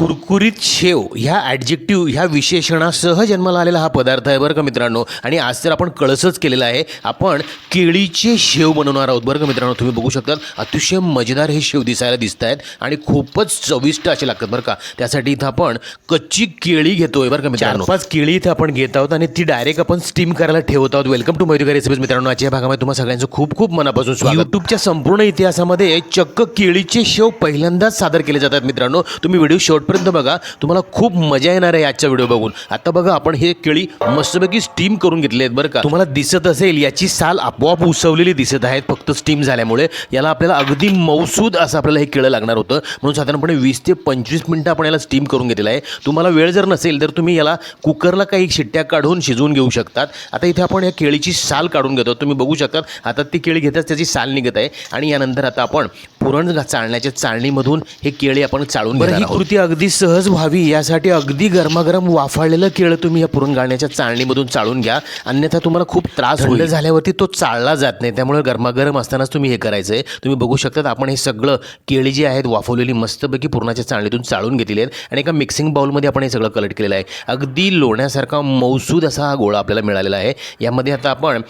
कुरकुरीत शेव ह्या ॲडजेक्टिव्ह ह्या विशेषणासह जन्माला आलेला हा पदार्थ आहे बरं का मित्रांनो? आणि आज तर आपण कळसच केलेला आहे. आपण केळीचे शेव बनवणार आहोत बरं का मित्रांनो? तुम्ही बघू शकता अतिशय मजेदार हे शेव दिसायला दिसत आहेत आणि खूपच चविष्ट असे लागतात बरं का? त्यासाठी इथं आपण कच्ची केळी घेतोय बरं का मित्रांनो. पाच केळी इथं आपण घेत आहोत आणि ती डायरेक्ट आपण स्टीम करायला ठेवत आहोत. वेलकम टू मयुरिका रेसिपीज मित्रांनो. आजच्या भागामध्ये तुम्हाला सगळ्यांचं खूप खूप मनापासून स्वागत. युट्यूबच्या संपूर्ण इतिहासामध्ये चक्क केळीचे शेव पहिल्यांदाच सादर केले जातात मित्रांनो. तुम्ही व्हिडिओ शेवटपर्यंत बघा तुम्हाला खूप मजा येणार आहे आजचा व्हिडिओ बघून. आता बघा आपण हे केळी मस्तपैकी स्टीम करून घेतले आहेत बरं का. तुम्हाला दिसत असेल याची साल आपोआप उसवलेली दिसत आहेत फक्त स्टीम झाल्यामुळे. याला आपल्याला अगदी मौसूद असं आपल्याला हे केळं लागणार होतं. म्हणून साधारणपणे वीस ते पंचवीस मिनटं आपण याला स्टीम करून घेतलेलं आहे. तुम्हाला वेळ जर नसेल तर तुम्ही याला कुकरला काही शिट्ट्या काढून शिजवून घेऊ शकतात. आता इथे आपण या केळीची साल काढून घेतो. तुम्ही बघू शकता आता ती केळी घेताच त्याची साल निघत आहे. आणि यानंतर आता आपण पुरण चाळण्याच्या चाळणीमधून हे केळी आपण चाळून ही कृती अगदी सहज व्हावी यासाठी अगदी गरमागरम वाफाळलेलं केळं तुम्ही या पुरण गाळण्याच्या चाळणीमधून चाळून घ्या. अन्यथा तुम्हाला खूप त्रास होईल. झाल्यावरती तो चाळला जात नाही. त्यामुळे गरमागरम असतानाच तुम्ही हे करायचं आहे तुम्ही बघू शकता आपण हे सगळं केळी जी आहेत वाफवलेली मस्तपैकी पुरणाच्या चाळणीतून चाळून घेतलेली आहेत आणि एका मिक्सिंग बाउलमध्ये आपण हे सगळं कलेक्ट केलेलं आहे. अगदी लोण्यासारखा मौसूद असा हा गोळा आपल्याला मिळालेला आहे. यामध्ये आता आपण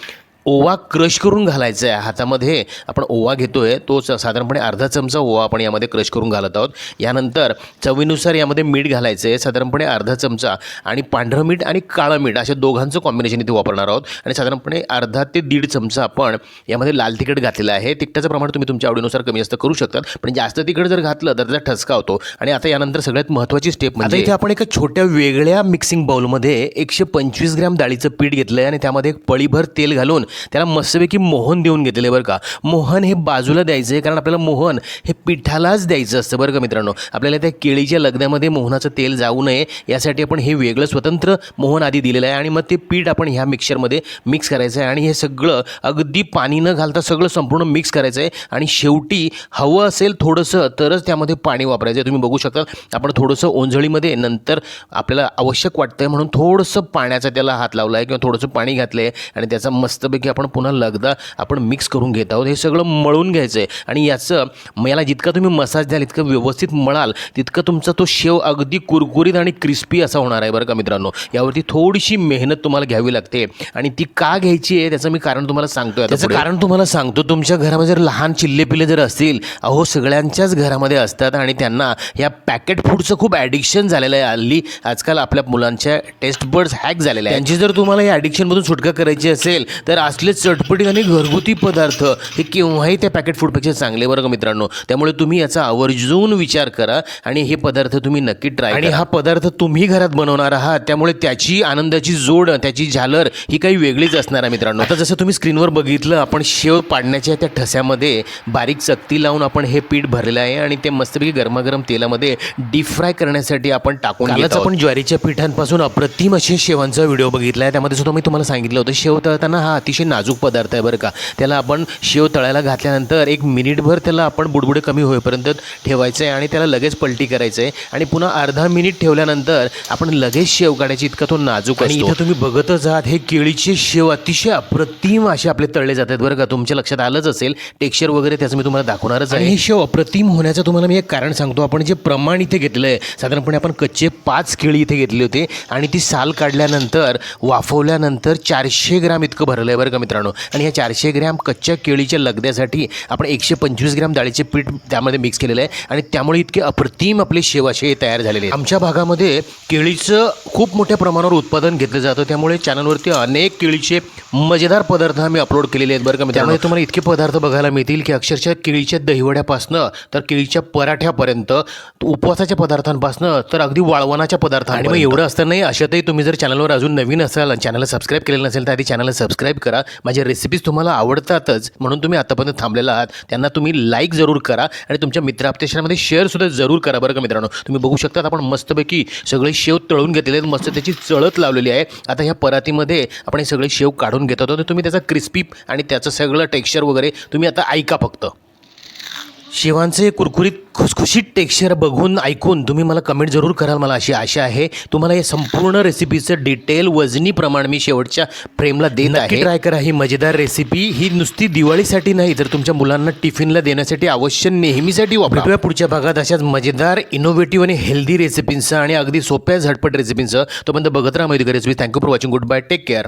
ओवा क्रश करून घालायचा आहे. हातामध्ये आपण ओवा घेतो आहे तो साधारणपणे अर्धा चमचा ओवा आपण यामध्ये क्रश करून घालत आहोत. यानंतर चवीनुसार यामध्ये मीठ घालायचं आहे साधारणपणे अर्धा चमचा. आणि पांढरं मीठ आणि काळं मीठ अशा दोघांचं कॉम्बिनेशन इथे वापरणार आहोत. आणि साधारणपणे अर्धा ते दीड चमचा आपण यामध्ये लाल तिखट घातलेलं आहे. तिखटाचं प्रमाण तुम्ही तुमच्या आवडीनुसार कमी जास्त करू शकतात. पण जास्त तिखट जर घातलं तर त्याचा ठसका होतो. आणि आता यानंतर सगळ्यात महत्त्वाची स्टेप म्हणजे इथे आपण एका छोट्या वेगळ्या मिक्सिंग बाउलमध्ये एकशे पंचवीस ग्रॅम डाळीचं पीठ घेतलं आहे आणि त्यामध्ये एक पळीभर तेल घालून त्याला मस्तपैकी मोहन देऊन घेतलेले आहे बरं का. मोहन हे बाजूला द्यायचं आहे कारण आपल्याला मोहन हे पिठालाच द्यायचं असतं बरं का मित्रांनो. आपल्याला त्या केळीच्या लगद्यामध्ये मोहनाचं तेल जाऊ नये यासाठी आपण हे वेगळं स्वतंत्र मोहन आधी दिलेलं आहे आणि मग ते पीठ आपण ह्या मिक्सरमध्ये मिक्स करायचं आहे आणि हे सगळं अगदी पाणी न घालता सगळं संपूर्ण मिक्स करायचं आहे आणि शेवटी हवं असेल थोडंसं तरच त्यामध्ये पाणी वापरायचं आहे तुम्ही बघू शकता आपण थोडंसं ओंजळीमध्ये नंतर आपल्याला आवश्यक वाटतं आहे म्हणून थोडंसं पाण्याचा त्याला हात लावला आहे किंवा थोडंसं पाणी घातलं आहे आणि त्याचा मस्तपैकी आपण पुन्हा लगदा आपण मिक्स करून घेत आहोत. हे सगळं मळून घ्यायचं आहे आणि याचं याला जितका तुम्ही मसाज द्याल इतकं व्यवस्थित मळाल तितकं तुमचा तो शेव अगदी कुरकुरीत आणि क्रिस्पी असा होणार आहे बरं का मित्रांनो. यावरती थोडीशी मेहनत तुम्हाला घ्यावी लागते. आणि ती का घ्यायची आहे त्याचं मी कारण तुम्हाला सांगतोय त्याचं कारण तुम्हाला सांगतो तुमच्या घरामध्ये जर लहान चिल्ले पिल्ले जर असतील अहो सगळ्यांच्याच घरामध्ये असतात आणि त्यांना या पॅकेट फूडचं खूप ॲडिक्शन झालेलं आहे. हल्ली आजकाल आपल्या मुलांच्या टेस्ट बर्ड्स हॅक झालेले आहे त्यांची जर तुम्हाला या ॲडिक्शनमधून सुटका करायची असेल तर असले चटपटीत आणि घरगुती पदार्थ हे केव्हाही त्या पॅकेट फूडपेक्षा चांगले बरं का मित्रांनो? त्यामुळे तुम्ही याचा आवर्जून विचार करा आणि हे पदार्थ तुम्ही नक्की ट्राय आणि हा पदार्थ तुम्ही घरात बनवणार आहात त्यामुळे त्याची आनंदाची जोड त्याची झालर ही काही वेगळीच असणार आहे मित्रांनो. आता जसं तुम्ही स्क्रीनवर बघितलं आपण शेव पाडण्याच्या त्या ठस्यामध्ये बारीक चकती लावून आपण हे पीठ भरलेलं आहे आणि ते मस्तपैकी गरमागरम तेलामध्ये डीप फ्राय करण्यासाठी आपण टाकून कालच आपण ज्वारीच्या पिठांपासून अप्रतिम असे शेवांचा व्हिडिओ बघितला आहे. त्यामध्ये सुद्धा मी तुम्हाला सांगितलं होतं शेव तळताना हा अतिशय नाजूक पदार्थ आहे बरं का. त्याला आपण शेव तळायला घातल्यानंतर एक मिनिटभर त्याला आपण बुडबुडे कमी होईपर्यंत ठेवायचं आहे आणि त्याला लगेच पलटी करायचं आहे आणि पुन्हा अर्धा मिनिट ठेवल्यानंतर आपण लगेच शेव काढायची इतका तो नाजूक आणि इथं तुम्ही बघतच आहात हे केळीचे शेव अतिशय अप्रतिम असे आपले तळले जातात बरं का. तुमच्या लक्षात आलंच असेल टेक्स्चर वगैरे त्याचं मी तुम्हाला दाखवणारच आहे. हे शेव अप्रतिम होण्याचं तुम्हाला मी एक कारण सांगतो. आपण जे प्रमाण इथे घेतलं आहे साधारणपणे आपण कच्चे पाच केळी इथे घेतले होते आणि ती साल काढल्यानंतर वाफवल्यानंतर चारशे ग्रॅम इतकं भरलं आहे बरं का मित्रांनो? आणि ह्या चारशे ग्रॅम कच्च्या केळीच्या लगद्यासाठी आपण एकशे पंचवीस ग्रॅम डाळीचे पीठ त्यामध्ये मिक्स केलेलं आहे. आणि त्यामुळे इतके अप्रतिम आपले शेव असे तयार झालेले आहेत. आमच्या भागामध्ये केळीचं खूप मोठ्या प्रमाणावर उत्पादन घेतलं जातं. त्यामुळे चॅनलवरती अनेक केळीचे मजेदार पदार्थ आम्ही अपलोड केलेले आहेत बरं का त्यामुळे तुम्हाला इतके पदार्थ बघायला मिळतील की अक्षरशः केळीच्या दहीवड्यापासनं तर केळीच्या पराठ्यापर्यंत उपवासाच्या पदार्थांपासनं तर अगदी वाळवणाच्या पदार्थ आणि मग एवढं असतानाही अशातही तुम्ही जर चॅनलवर अजून नवीन असाल चॅनलला सबस्क्राईब केलेलं नसेल तर आधी चॅनलला सबस्क्राईब करा. माझ्या रेसिपीज तुम्हाला आवडतातच म्हणून तुम्ही आतापर्यंत थांबलेला आहात त्यांना तुम्ही लाईक जरूर करा आणि तुमच्या मित्राप्तेशामध्ये शेअरसुद्धा जरूर करा बरं का मित्रांनो. तुम्ही बघू शकता आपण मस्तपैकी सगळे शेव तळून घेतलेले आहेत मस्त त्याची चळत लावलेली आहे. आता ह्या परातीमध्ये आपण हे सगळे शेव काढून घेत होतो तुम्ही त्याचा क्रिस्पी आणि त्याचं सगळं टेक्स्चर वगैरे तुम्ही आता ऐका फक्त. शेवांचे कुरकुरीत खुसखुशीत टेक्स्चर बघून ऐकून तुम्ही मला कमेंट जरूर कराल. मला अशी आशा आहे. तुम्हाला या संपूर्ण रेसिपीचं डिटेल वजनी प्रमाण मी शेवटच्या फ्रेमला देत आहे. ट्राय करा. ही मजेदार रेसिपी ही नुसती दिवाळीसाठी नाही तर तुमच्या मुलांना टिफिनला देण्यासाठी अवश्य नेहमीसाठी वापरूया पुढच्या भागात अशाच मजेदार इनोव्हेटिव्ह आणि हेल्दी रेसिपींचं आणि अगदी सोप्या झटपट रेसिपींचं तोपर्यंत बघत राहा माहिती recipe thank you for watching good bye take care